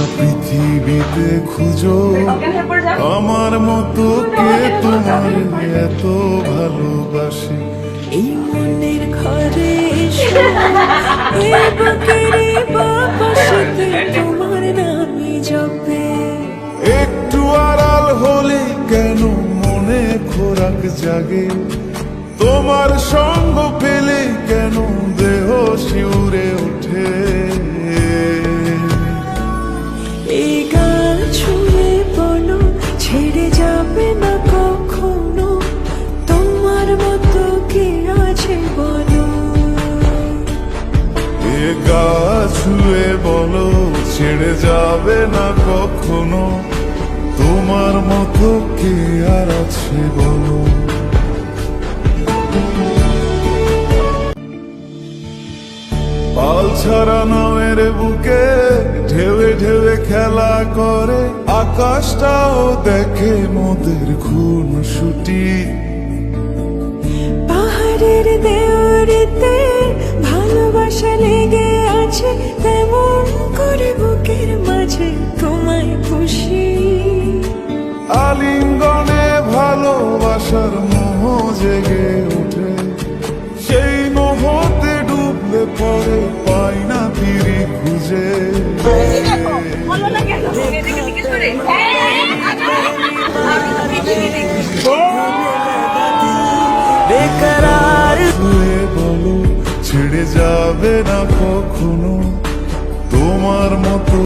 গোটা পৃথিবীতে খুঁজো। আমার মতো কে তোমার এত ভালোবাসে? এই মনের ঘরে তোমার নামই জপে। একটু আড়াল হলে কেন মনে খোরাক জাগে? তোমার সঙ্গ পেলে কেন দেহ শিউরে? ছুঁয়ে বলো, ছেড়ে যাবে না কখনো। তোমার মতো কে আর আছে বলো? পাল ছাড়া নামের বুকে ঢেউে ঢেউে খেলা করে, আকাশটাও দেখে মোদের খুন ছুটি পাহাড়ের দেওয়ারিতে ভালোবাসার মোহ জেগে ওঠে। সেই মোহতে ডুবলে পরে পাই না তীরে খুঁজে। বলো না কেন এদিকে জিজ্ঞেস করে বেকার ছুঁয়ে বলো, ছেড়ে যাবে না কখনো? তোমার মতো